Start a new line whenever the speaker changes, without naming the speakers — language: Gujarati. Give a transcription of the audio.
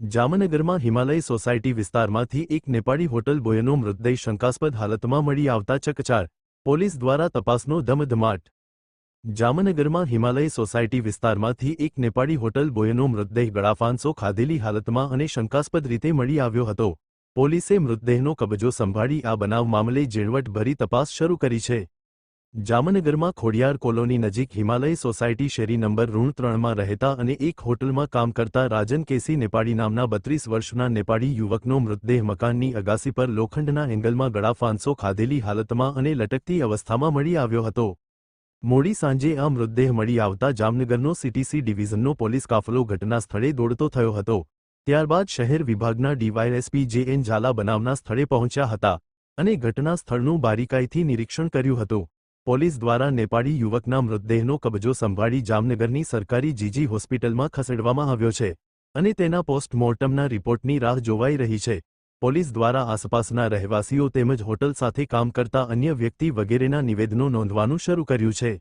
જામનગરમાં હિમાલય સોસાયટી વિસ્તારમાંથી એક નેપાળી હોટલ બોયનો મૃતદેહ શંકાસ્પદ હાલતમાં મળી આવતા ચકચાર, પોલીસ દ્વારા તપાસનો ધમધમાટ. જામનગરમાં હિમાલય સોસાયટી વિસ્તારમાંથી એક નેપાળી હોટલ બોયનો મૃતદેહ ગળાફાંસો ખાધેલી હાલતમાં અને શંકાસ્પદ રીતે મળી આવ્યો હતો. પોલીસે મૃતદેહનો કબજો સંભાળી આ બનાવ મામલે ઝીણવટભરી તપાસ શરૂ કરી છે. જામનગરમાં ખોડિયાર કોલોની નજીક હિમાલય સોસાયટી શેરી નંબર ઋણ ત્રણમાં રહેતા અને એક હોટલમાં કામ કરતા રાજન કેસી નેપાળી નામના બત્રીસ વર્ષના નેપાળી યુવકનો મૃતદેહ મકાનની અગાસી પર લોખંડના એંગલમાં ગળા ફાંસો ખાધેલી હાલતમાં અને લટકતી અવસ્થામાં મળી આવ્યો હતો. મોડી સાંજે આ મૃતદેહ મળી આવતા જામનગરનો સીટીસી ડિવિઝનનો પોલીસ કાફલો ઘટના સ્થળે દોડતો થયો હતો. ત્યારબાદ શહેર વિભાગના ડીવાયએસપી જે એન ઝાલા બનાવના સ્થળે પહોંચ્યા હતા અને ઘટના સ્થળનું બારીકાઈથી નિરીક્ષણ કર્યું હતું. પોલીસ દ્વારા નેપાળી યુવકના મૃતદેહનો કબજો સંભાળી જામનગરની સરકારી જીજી હોસ્પિટલમાં ખસેડવામાં આવ્યો છે અને તેના પોસ્ટમોર્ટમના રિપોર્ટની રાહ જોવાઈ રહી છે. પોલીસ દ્વારા આસપાસના રહેવાસીઓ તેમજ હોટલ સાથે કામ કરતા અન્ય વ્યક્તિ વગેરેના નિવેદનો નોંધવાનું શરૂ કર્યું છે.